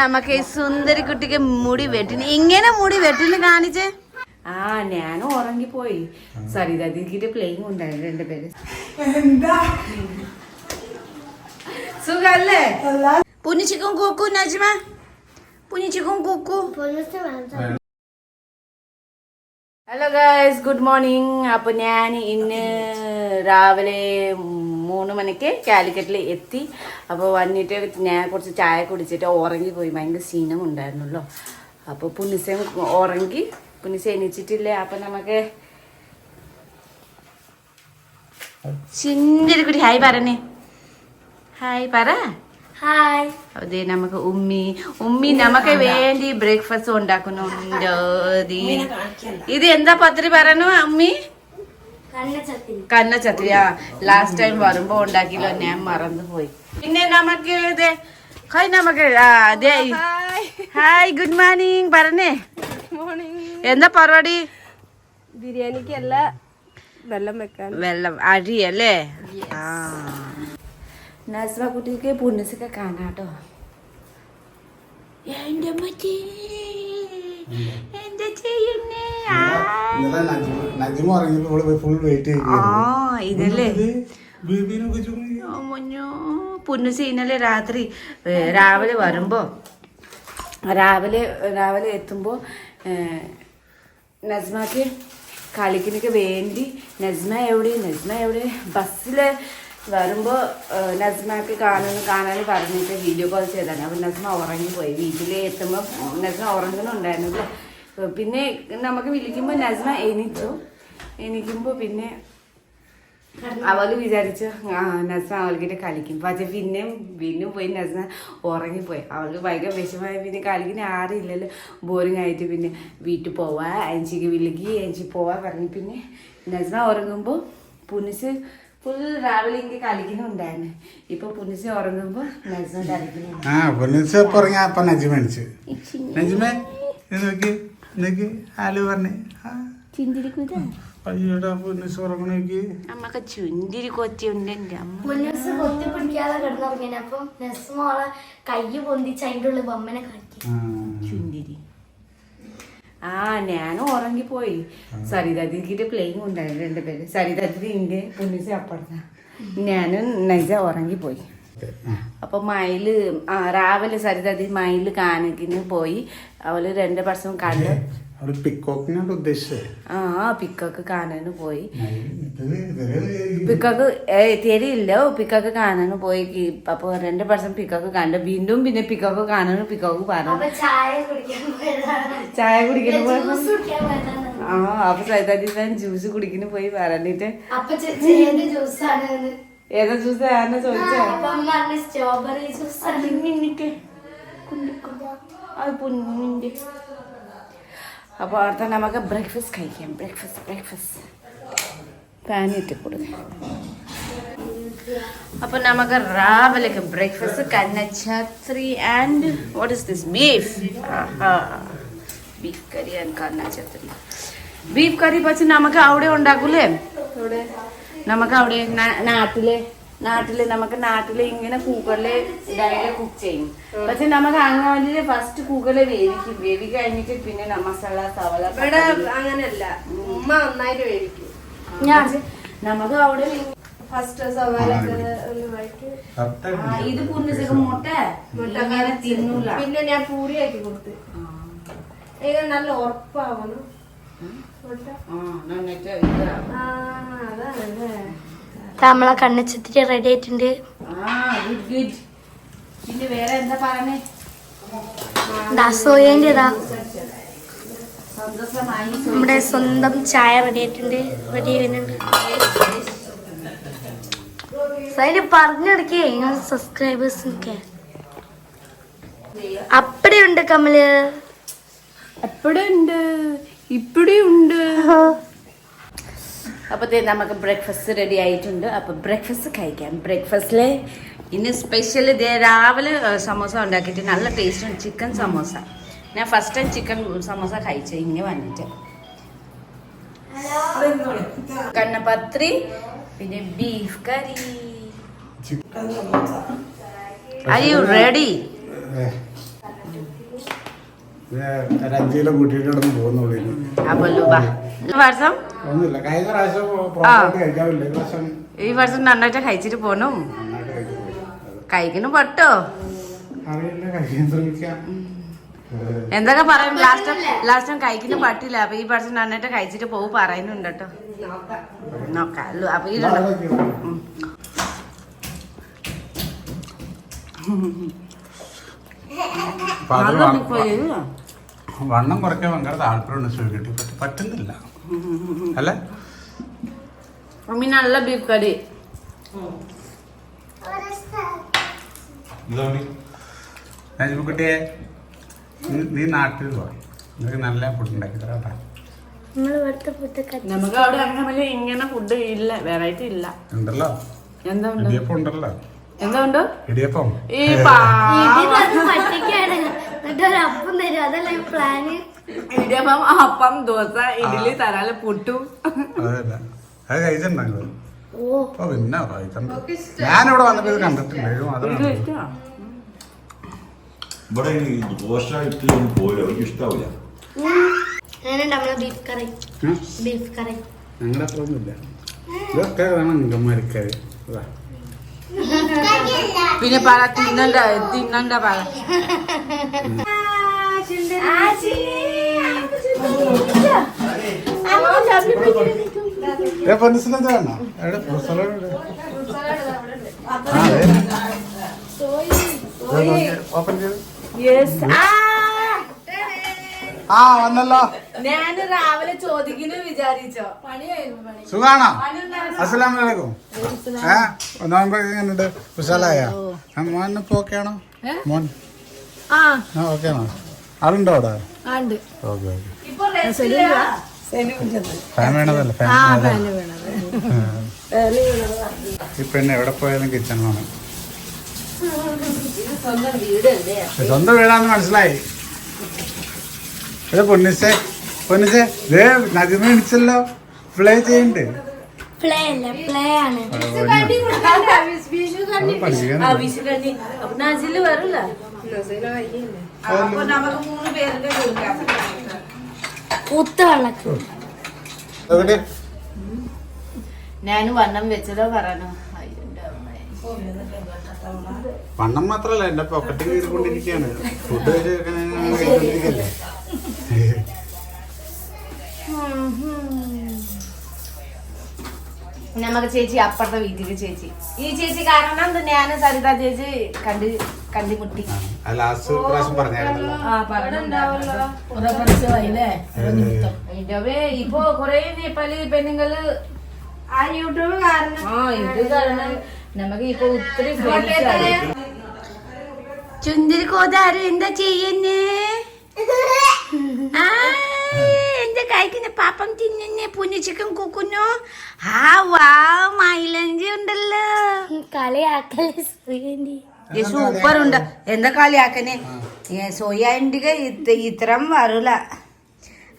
നമുക്ക് ഈ സുന്ദരി കുട്ടിക്ക് മുടി വെട്ടിന്. ഇങ്ങനെ മുടി വെട്ടിന് കാണിച്ചേ? ആ ഞാനും ഉറങ്ങിപ്പോയി. സരിത ദിക്കിട്ട് പ്ലേയിങ് ഉണ്ടായിരുന്നു എന്റെ പേര്. സുഖല്ലേ? പുനിച്ചിക്കും കൂക്കു നജ്മ. പുനിച്ചിക്കും കൂക്കു. ഹലോ ഗായ്സ് ഗുഡ് മോർണിംഗ് അപ്പൊ ഞാൻ ഇന്ന് രാവിലെ മൂന്ന് മണിക്ക് കാലിക്കറ്റിൽ എത്തി. അപ്പോൾ വന്നിട്ട് ഞാൻ കുറച്ച് ചായ കുടിച്ചിട്ട് ഉറങ്ങിപ്പോയി. ഭയങ്കര ക്ഷീണം ഉണ്ടായിരുന്നല്ലോ. അപ്പോൾ പുനിസം ഉറങ്ങി. പുനിസ എണീച്ചിട്ടില്ല? അപ്പോൾ നമുക്ക് ചിന്തൊരു കുട്ടി ഹായ് പറഞ്ഞേ ഹായ് പറ. ഹായ്. അതെ നമുക്ക് ഉമ്മി. ഉമ്മി നമുക്ക് വേണ്ടി ബ്രേക്ക്ഫാസ്റ്റ് ഉണ്ടാക്കുന്നുണ്ടോ. ഇത് എന്താ പത്രി പറഞ്ഞു ഉമ്മി കന്ന ചത്രിയ ലാസ്റ്റ് ടൈം വരുമ്പോ ഉണ്ടാക്കില്ലോ ഞാൻ മറന്നു പോയി. പിന്നെ നമുക്ക് ഇത് ഹായ് നമുക്ക് ആ, അതെ. ഹായ്. ഗുഡ് മോർണിംഗ് പറഞ്ഞേ. എന്താ പരിപാടി? ബിരിയാണിക്കല്ല വെള്ളം വെക്കാൻ. വെള്ളം അരിയല്ലേ ആ. നസ്മ കുട്ടിക്ക് പുണ്യസൊക്കെ കാണാട്ടോ. എന്റെ എന്റെ ചെയ്യുന്നേ ആ. നജിമ ഇറങ്ങിയപ്പോ ഫുൾ വെയിറ്റ് ഇതല്ലേ? മുഞ്ഞോ രാത്രി. രാവിലെ വരുമ്പോ രാവിലെ രാവിലെ എത്തുമ്പോ നസ്മക്ക് കളിക്കുന്നൊക്കെ വേണ്ടി നസ്മ എവിടെ നസ്മ എവിടെ? ബസ്സിൽ വരുമ്പോ നസ്മക്ക് കാണുന്നു കാണാൻ പറഞ്ഞിട്ട് വീഡിയോ കോൾ ചെയ്താണ് അപ്പൊ നസ്മ ഉറങ്ങിപ്പോയി. വീട്ടിൽ എത്തുമ്പോൾ നസ്മ ഉറങ്ങുന്നുണ്ടായിരുന്നല്ലോ പിന്നെ നമുക്ക് വിളിക്കുമ്പോൾ നസ്മ എണീച്ചു എണീക്കുമ്പോൾ പിന്നെ അവൾ വിചാരിച്ചു ആ നസ അവൾക്കിട്ട് കളിക്കും. പക്ഷെ പിന്നെയും പിന്നെ പോയി നസ ഉറങ്ങിപ്പോയി. അവൾക്ക് ഭയങ്കര വിഷമായ പിന്നെ കളിക്കുന്ന ആറില്ലല്ലോ ബോറിംഗ് ആയിട്ട് പിന്നെ വീട്ടിൽ പോവാ അഞ്ചിക്ക് വിളിക്ക് അഞ്ചി പോവാ പറഞ്ഞു പിന്നെ നസ ഉറങ്ങുമ്പോൾ പുനിച്ച് ഫുൾ രാവിലെ എനിക്ക് കളിക്കുന്നുണ്ടായിരുന്നു ഇപ്പൊ പുനിച്ച് ഉറങ്ങുമ്പോൾ നസ്മ കളിക്കുന്നു ആ പുനിച്ച് അപ്പൊ നജിമ നജിമേ നോക്കി. നോക്കി ആൽ പറഞ്ഞേ. അയ്യോടാ പൊന്നിച്ച് ഉറങ്ങണ നോക്കി അമ്മയ്ക്ക് ചുന്തിരി എന്റെ അമ്മ. മുന്നൂസ് കൊത്തി പിടിക്കാതെ കിടന്നുറങ്ങിയാണ് നെസ് നെസ്മോളെ കൈ പൊന്തിച്ച് അതിന്റെ ഉള്ളിൽ ബൊമ്മനെ കളിക്കും ആ. ചുന്തിരി ആ ഞാനും ഉറങ്ങിപ്പോയി. സരിതദിക്കിട്ട് പ്ലേയിങ് ഉണ്ടായിരുന്നു എന്റെ പേര്. ഇന്റെ പുണ്യസ അപ്പുറത്ത. ഞാനും നജ ഉറങ്ങിപ്പോയി. ആ. അപ്പൊ മയിൽ ആ രാവിലെ സരിതതി മയിൽ കാനക്കിന് പോയി. അവൾ രണ്ട് വർഷം കണ്ട്. പിക്കോക്കിനാണ് ഉദ്ദേശിച്ചത് ആ പിക്കോക്ക് കാണാന് പോയി. പിക്കോക്ക് ഇവർ പിക്കോക്ക് കാണാന് തെരിയില്ല പോയി. അപ്പൊ രണ്ട് പ്രാവശ്യം പിക്കോക്ക് കണ്ട്. വീണ്ടും പിന്നെ പിക്കോക്ക് കാണാനും പിക്കോക്ക് പറഞ്ഞു. അപ്പൊ ചായ കുടിക്കാൻ ആ അപ്പൊ സൈതാദി ഞാൻ ജ്യൂസ് കുടിക്കുന്നു പോയി പറഞ്ഞിട്ട്. ജ്യൂസാണ് ഏതാ ജ്യൂസ് ആരെന്നെ ചോദിച്ചോ? അപ്പൊ അമ്മ പറഞ്ഞ സ്ട്രോബെറി ജ്യൂസാണ് കുഞ്ഞിക്ക് അത് പൊന്നിന്റെ അപ്പൊ അടുത്ത നമുക്ക് ബ്രേക്ക്ഫാസ്റ്റ് കഴിക്കാം. ബ്രേക്ക്ഫാസ്റ്റ് ബ്രേക്ക്ഫാസ്റ്റ് പാനിട്ട് കൊടുക്കാം. അപ്പൊ നമുക്ക് രാവിലേക്ക് breakfast കന്നച്ചത്രി and what is this beef beef curry and കന്നച്ചത്രി beef curry പക്ഷെ നമുക്ക് അവിടെ ഉണ്ടാക്കൂലേ? നമുക്ക് അവിടെ നാട്ടിൽ നാട്ടിൽ നമുക്ക് നാട്ടിൽ ഇങ്ങനെ കുക്കറിൽ ഡയറി കുക്ക് ചെയ്യും. പക്ഷെ നമുക്ക് അങ്ങനെ ഫസ്റ്റ് കുക്കറിൽ വേവിക്കും. വേവി കഴിഞ്ഞിട്ട് പിന്നെ മസാല സവള ഇവിടെ തക്കാളി. അങ്ങനല്ല ഉമ്മ നന്നായിട്ട് വേവിക്കും. ഞാൻ നമുക്ക് അവിടെ ഫസ്റ്റ് ആ, ഇത് പുണ്യസൊക്കെ മുട്ട? ഇങ്ങനെ തിന്നൂല. പിന്നെ ഞാൻ പൂരിയാക്കി കൊടുത്ത്. നല്ല ഉറപ്പാവണം. നമ്മളെ കണ്ണച്ചത്തിരി റെഡി ആയിട്ടുണ്ട്. പിന്നെ വേറെ എന്താ പറഞ്ഞേ? ദാസോയേന്റെതാ സന്തോഷമായി. നമ്മുടെ സ്വന്തം ചായ റെഡി ആയിട്ടുണ്ട്. റെഡി ചെയ്യുന്നുണ്ട് സൈഡ് പറഞ്ഞെടുക്കേ നിങ്ങൾ സബ്സ്ക്രൈബേഴ്സിനൊക്കെ അപ്പടിയുണ്ട് കമൽ. എപ്പോഴുണ്ട് ഇപ്പഴും ഉണ്ട് അപ്പൊ ദേ നമുക്ക് ബ്രേക്ക്ഫാസ്റ്റ് റെഡി ആയിട്ടുണ്ട്. അപ്പൊ ബ്രേക്ക്ഫാസ്റ്റ് കഴിക്കാം. ബ്രേക്ക്ഫാസ്റ്റിൽ ഇന്ന് സ്പെഷ്യൽ ഇതേ രാവിലെ സമോസ ഉണ്ടാക്കിയിട്ട് നല്ല ടേസ്റ്റ് ഉണ്ട്. ചിക്കൻ സമോസ. ഞാൻ ഫസ്റ്റ് ടൈം ചിക്കൻ സമോസ കഴിച്ചു ഇങ്ങനെ വന്നിട്ട്. കണ്ണപത്രി പിന്നെ beef curry are you ready ഒരു അഞ്ച് കിലോ കൂട്ടിയിട്ട് പോകുന്നുള്ളൂ ലുബ ഈ വർഷം? ഒന്നുമില്ല. കഴിഞ്ഞ പ്രാവശ്യം കഴിക്കാൻ ഈ പ്രാവശ്യം ഈ വർഷം നന്നായിട്ട് കഴിച്ചിട്ട് പോണു? കഴിക്കുന്നു പട്ടോ? എന്തൊക്കെ പറയും? ലാസ്റ്റ് ലാസ്റ്റ് കഴിക്കുന്ന പറ്റില്ല. അപ്പൊ ഈ വർഷം നന്നായിട്ട് കഴിച്ചിട്ട് പോകും പറയുന്നുണ്ട് കേട്ടോ. നോക്കാം. അപ്പൊ ഈ രണ്ടോ വണ്ണം കുറയ്ക്കാൻ ഭയങ്കര താല്പര്യമുണ്ട് പക്ഷെ പറ്റുന്നില്ല. അല്ലേ? നല്ല ബീഫ് കറി കുട്ടിയെ നീ നാട്ടിൽ പോയി നിനക്ക് നല്ല ഫുഡ് ഉണ്ടാക്കി തരാം നമുക്ക് അവിടെ അങ്ങനെ ഇങ്ങനെ ഫുഡ് ഇല്ല വെറൈറ്റി ഇല്ല. ഉണ്ടല്ലോ. എന്താ ഉണ്ടോ? ഇടിയപ്പം ഉണ്ടല്ലോ. എന്താ ഉണ്ട്? ഇടിയപ്പം. ഈ പാ അപ്പം തരും. അതല്ലേ പ്ലാന് ഇടിയപ്പം അപ്പം ദോശ ഇഡ്ഡലി തരാല പുട്ടു. അതല്ല. അത് ഓ. പിന്നെ ഞാനിവിടെ വന്നപ്പോ ഇത് കണ്ടിട്ടില്ല. ഇവിടെ ഈ ദോശ ഇഡ്ഡലി ഒന്നും പോയില്ല എനിക്ക് ഇഷ്ടാവില്ല ബീഫ് കറി ബീഫ് കറി ഞങ്ങളുടെ അത്ര ഒന്നുമില്ല ഇതൊക്കെ വേണം ഇങ്ങന്മാരിക്കറി പിന്നെ പറ തിന്നണ്ട തിന്നണ്ട പറ. ഓപ്പൺ വേണ്ട ആ വന്നല്ലോ. ഞാൻ രാവിലെ ചോദിക്കുന്നു വിചാരിച്ചോ. സുഖാണോ? അസ്സലാം വലൈക്കും ഏ? ഒന്നാകുമ്പോ എങ്ങനെയുണ്ട്? വിശാലായ? മോൻ ഓക്കെയാണോ ഓക്കെ മോൻ? ആ. ഓക്കെ ആണോ? ആളുണ്ടോ അവിടെ? Okay okay. ഫാൻ വേണതല്ലേ? ഫാൻ ഈ പെണ്ണ് എവിടെ പോയാലും കിച്ചൺ വേണം സ്വന്തം വീടാന്ന് മനസ്സിലായി. ഇത് പൊന്നിസേ പൊന്നിസേ ദേ നദിമ എണിച്ചല്ലോ പ്ലേ ചെയ്യണ്ട്. പ്ലേ അല്ല പ്ലേ ആണ്. ആ വിഷുകണ്ണി അപ്പൊ നസിൽ വരില്ല? അപ്പൊ നമുക്ക് മൂന്ന് പേരെ കൊടുക്കാം കൂത്ത വെള്ളക്ക്. എവിടെ? ഞാൻ വണ്ണം വെച്ചതോ പറഞ്ഞു വണ്ണം മാത്രല്ല എന്റെ പോക്കറ്റ് കീറിക്കൊണ്ടിരിക്കുകയാണ്. ഫുഡ് കഴിച്ചോണ്ടിരിക്കല്ലേ നമുക്ക് ചേച്ചി അപ്പുറത്തെ വീട്ടിലേക്ക് ചേച്ചി. ഈ ചേച്ചി കാരണം ഞാൻ സരിത ചേച്ചി കണ്ട് കണ്ടുമുട്ടി ഇപ്പൊ കൊറേ നേപ്പാളി പെണ്ണുങ്ങൾ ആ യൂട്യൂബ് കാരണം ആ ഇത് കാരണം നമുക്ക് ഇപ്പൊ ഒത്തിരി ചുന്തിരി കോതാരം എന്താ ചെയ്യുന്നേ? ആ, എന്താ കഴിക്കുന്ന പാപ്പം തിന്നുന്നേ പുന്നിച്ചിക്കൻ കുക്കുന്നു? ആ വാ മൈലഞ്ചി ഉണ്ടല്ലോ. കളിയാക്കൽ സൂപ്പർ ഉണ്ട്. എന്താ കളിയാക്കനെ സോയാണ്ടിക ഇത്രം വരൂല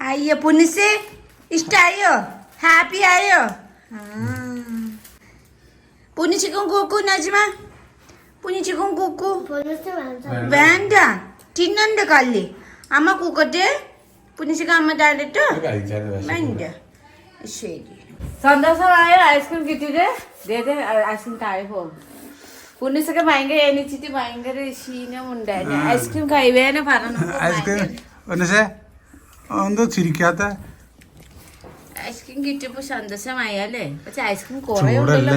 അയ്യോ പുനിസ് ഇഷ്ടായോ? ഹാപ്പി ആയോ? പുനിച്ചിക്കും കൂക്കു നജ്മ. പുനിച്ചിക്കും കൂക്കു. വേണ്ട. തിന്നണ്ട കല്ല്. അമ്മ കൂക്കട്ടെ പുനിച്ചിക്ക അമ്മ താണ്ടിട്ടോ ശരി. സന്തോഷമായ ഐസ്ക്രീം കിട്ടിയിട്ട് ഐസ്ക്രീം താഴെ പോകും പുണ്യസൊക്കെ ഭയങ്കര എണിച്ചിട്ട് ഭയങ്കര ക്ഷീണമുണ്ടായിരുന്നു. ഐസ്ക്രീം കൈവേന പറഞ്ഞു ഐസ്ക്രീം. എന്തോ ചിരിക്കാത്ത? ഐസ്ക്രീം കിട്ടിയപ്പോ സന്തോഷമായല്ലേ പക്ഷെ ഐസ്ക്രീം കൊറേ ഉണ്ടല്ലോ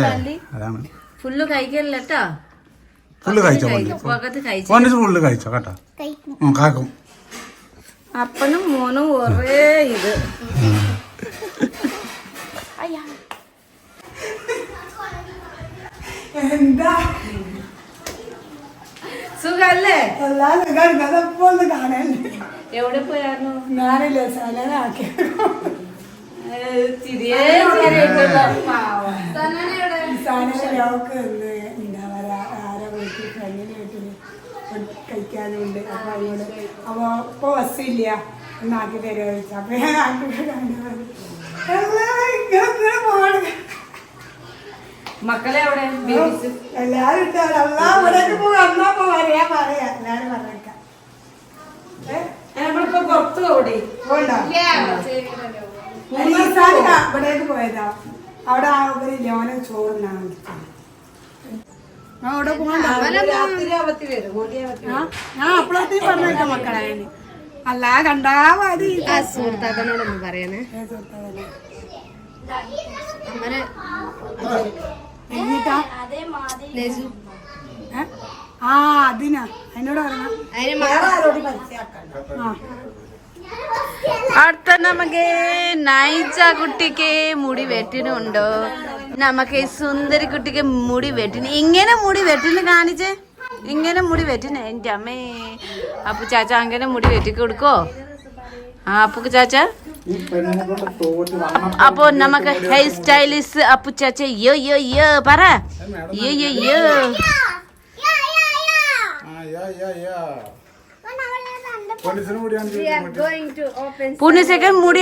അതാണ് ഫുള്ള് കഴിക്കല്ലോ കേട്ടോ. ഫുള്ള് കഴിച്ചോ ഫുള്ള് കഴിച്ചോ? കേട്ടോ. കഴിക്കും. അപ്പനും മോനും ഒരേ ഇത്. എന്താ? സുഖല്ലേ? എവിടെ പോയായിരുന്നു? ഏ, തിരിയെ ചെറിയിട്ടുള്ള പാവം. പഠിക്കാനുണ്ട് അപ്പൊ അതുകൊണ്ട് അപ്പൊ ഇപ്പൊ ബസ്സില്ല. ഒന്നാക്കി തരുമോ ചോദിച്ചു ഞാൻ ആക്കി കണ്ടു മക്കളെ അവിടെ എല്ലാരും ഇട്ടാൽ അല്ലാ ഇവിടെ അന്നാ പറയാ പറയാ. എല്ലാരും പറഞ്ഞേക്കാം. പോയതാ. അവിടെ ആവുമ്പോൾ ലോനം ചോറിനാണ് വിളിച്ചത്. അവിടെ പോകണ്ട ഞാൻ പറഞ്ഞേക്കാം മക്കളെ. അല്ല കണ്ടാ മതി. സുഹൃത്താക്കനോടൊന്ന് പറയണേ. ആ അതിനാ. അതിനോട് പറയണം. ആ. അടുത്ത നമുക്ക് നൈജ കുട്ടിക്ക് മുടി വെട്ടിനുണ്ടോ? നമുക്ക് ഈ സുന്ദരി കുട്ടിക്ക് മുടി വെട്ടിന്. ഇങ്ങനെ മുടി വെട്ടിന് കാണിച്ചേ. ഇങ്ങനെ മുടി വെറ്റിന് എന്റെ അമ്മേ. അപ്പു ചാച്ച അങ്ങനെ മുടി വെട്ടി കൊടുക്കോ? ആ അപ്പു ചാച്ച. അപ്പൊ നമുക്ക് ഹെയർ സ്റ്റൈലിസ്റ്റ് അപ്പു ചാച്ച യോ യോ യോ പറ. യോ യോ യോ. പുണ്യസേക്കൻ മുടി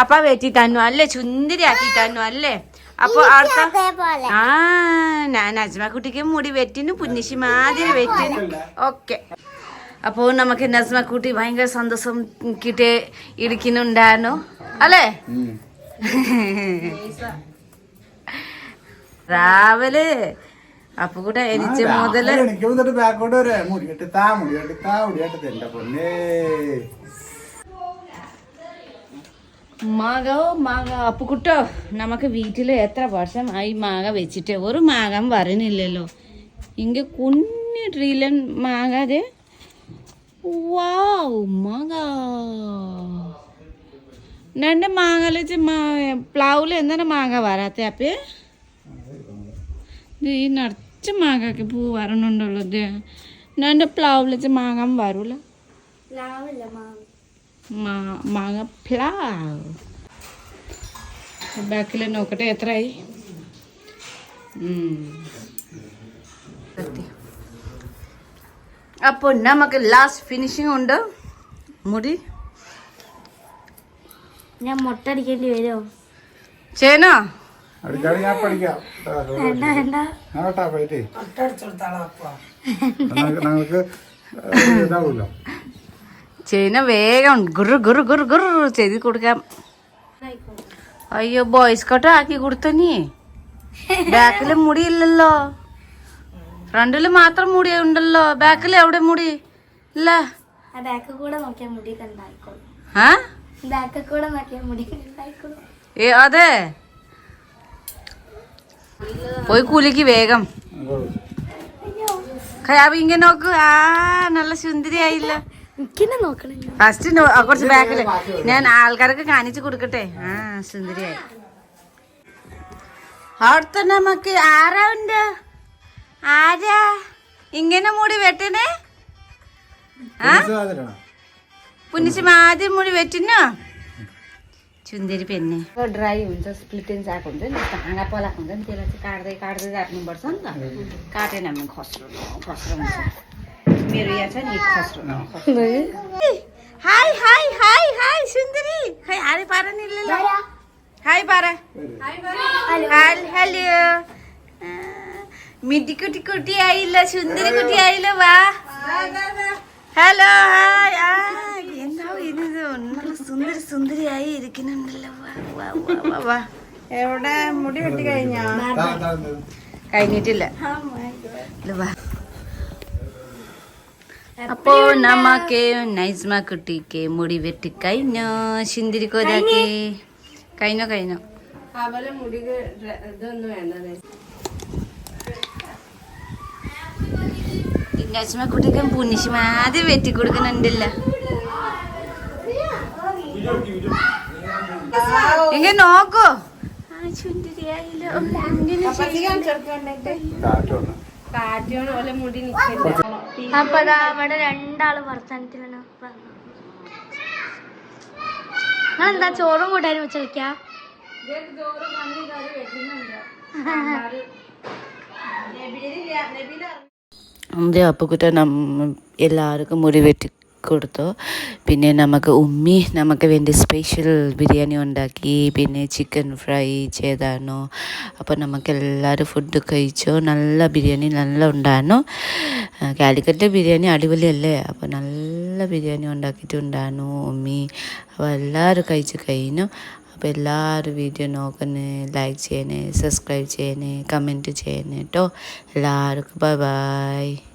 അപ്പ വെറ്റി വെട്ടി തന്നു അല്ലേ? ചുന്ദരി ആക്കി തന്നു അല്ലേ? അപ്പൊ അടുത്ത ആ ഞാൻ നജ്മ കുട്ടിക്ക് മുടി വെറ്റിന് പുന്നിശി മാതിരി വെറ്റിന് ഓക്കെ. അപ്പോ നമുക്ക് നസ്മ കുട്ടി ഭയങ്കര സന്തോഷം കിട്ടി ഇരിക്കുന്നുണ്ടായിരുന്നു അല്ലേ? രാവിൽ. അപ്പൊ കൂടെ എനിച്ച് മുതൽ രാവിലെ എനിക്ക് വന്നിട്ട് ബാക്കോട്ട് വരെ മുടിയിട്ട് താ മുടിയിട്ട് താ മുടിയായിട്ട് എന്റെ പൊന്നേ മാഗോ മാങ്ങ. അപ്പുക്കുട്ടോ നമുക്ക് വീട്ടിൽ എത്ര വർഷമായി മാങ്ങ വെച്ചിട്ട്? ഒരു മാങ്ങ വരുന്നില്ലല്ലോ ഇങ്ങ കുഞ്ഞു ട്രീലൻ മാങ്ങ അതെ? വാവ് മാങ്ങ. രണ്ട് മാങ്ങൽ പ്ലാവിൽ എന്താണ് മാങ്ങ വരാത്ത അപ്പേ? ഈ നിറച്ച് മാങ്ങക്ക് പൂ വരണുണ്ടല്ലോ ഇത് രണ്ട് പ്ലാവിൽ മാങ്ങ വരൂല? പ്ലാവില്ല മാവ് മാ മാങ്ങ പ്ലാവ് ബാക്കിൽ നോക്കട്ടെ എത്രയായി അപ്പോൾ നമുക്ക് ലാസ്റ്റ് ഫിനിഷിംഗ് ഉണ്ട്. മുടി? ഞാൻ മുട്ടടിക്കേണ്ടി വരുമോ ചേന? ഞങ്ങൾക്ക് ചേന വേഗം ഗുറു ഗുറു ഗുറു ഗുറു ചെയ്ത് കൊടുക്കാം. അയ്യോ ബോയ്സ് കട്ട് ആക്കി കൊടുത്ത നീ. ബാക്കിൽ മുടിയില്ലല്ലോ ഫ്രണ്ടിൽ മാത്രം മുടി ഉണ്ടല്ലോ. ബാക്കിൽ എവിടെ മുടി? ഇല്ല. അതെ. പോയി കൂലിക്ക് വേഗം. ഇങ്ങനെ നോക്ക്. ആ നല്ല സുന്ദരിയായില്ല. എനിക്കെന്നെ നോക്കണല്ലോ ഫസ്റ്റ് കുറച്ച് ബാക്കില് ഞാൻ ആൾക്കാർക്ക് കാണിച്ചു കൊടുക്കട്ടെ ആ സുന്ദരിയായി അവിടുത്തെ നമുക്ക് ആരാ ഉണ്ട് ആരാ ഇങ്ങനെ മുടി വെട്ടണേ ആ പുന്നിച്ച് ആദ്യം മുടി വെട്ടിനോ चुन्देरी पेन्ने ड्राई हुन्छ स्प्लिटेन्स आएको हुन्छ नि हाँगा पलाएको हुन्छ नि त्यसलाई चाहिँ काट्दै काट्दै राख्नुपर्छ नि त काटेन भने खस्रो न खस्रो हुन्छ ഹായ് ഹായ് ഹായ് ഹായ് സുന്ദരി. ഹായ് ആരെ പറഞ്ഞില്ലല്ലോ. ഹായ് പറ. ഹലോ. മിടി കുട്ടി കുട്ടി ആയില്ല സുന്ദരി കുട്ടി ആയില്ല വാ. ഹലോ ഹായ് എന്താവും ഇത് നല്ല സുന്ദരി സുന്ദരിയായി ഇരിക്കുന്നുണ്ടല്ലോ. വാ വാ വാ വാ എവിടെ? മുടി വെട്ടി കഴിഞ്ഞോ? കഴിഞ്ഞിട്ടില്ല. വാ. അപ്പോ നമ്മക്ക് നൈസ്മ കുട്ടിക്ക് മുടി വെട്ടി കഴിഞ്ഞോ? ശിന്തിരി കോരാക്കി. കഴിഞ്ഞോ കഴിഞ്ഞോ? അവലെ ഇതൊന്നും നൈസ്മ കുട്ടിക്ക് പുന്നിശി ആദ്യം വെട്ടി കൊടുക്കുന്നുണ്ടല്ല. എങ്ങനെ നോക്കോ. ചുണ്ടിരിയായില്ലോ കാറ്റോണ് പോലെ മുടി നിൽക്കില്ല അപ്പൊ ദാ അവിടെ രണ്ടാൾ വർത്തമാനത്തിലാണ് എന്താ ചോറും കൂട്ടാനും വെച്ച് വെക്കാ അതെ അപ്പക്കുട്ട നമ്മ എല്ലാവർക്കും മുടി വെട്ടി കൊടുത്തു. പിന്നെ നമുക്ക് ഉമ്മി നമുക്ക് വേണ്ടി സ്പെഷ്യൽ ബിരിയാണി ഉണ്ടാക്കി പിന്നെ ചിക്കൻ ഫ്രൈ ചെയ്തായിരുന്നു അപ്പോൾ നമുക്ക് എല്ലാവരും ഫുഡ് കഴിച്ചു. നല്ല ബിരിയാണി നല്ല ഉണ്ടായിരുന്നു. കാലിക്കറ്റ് ബിരിയാണി അടിപൊളിയല്ലേ? അപ്പോൾ നല്ല ബിരിയാണി ഉണ്ടാക്കിയിട്ടുണ്ടായിരുന്നു ഉമ്മി. അപ്പോൾ എല്ലാവരും കഴിച്ച് കഴിഞ്ഞു. അപ്പോൾ എല്ലാവരും വീഡിയോ നോക്കണേ ലൈക്ക് ചെയ്യണേ സബ്സ്ക്രൈബ് ചെയ്യണേ കമന്റ് ചെയ്യണേ കേട്ടോ എല്ലാവർക്കും ബൈ ബൈ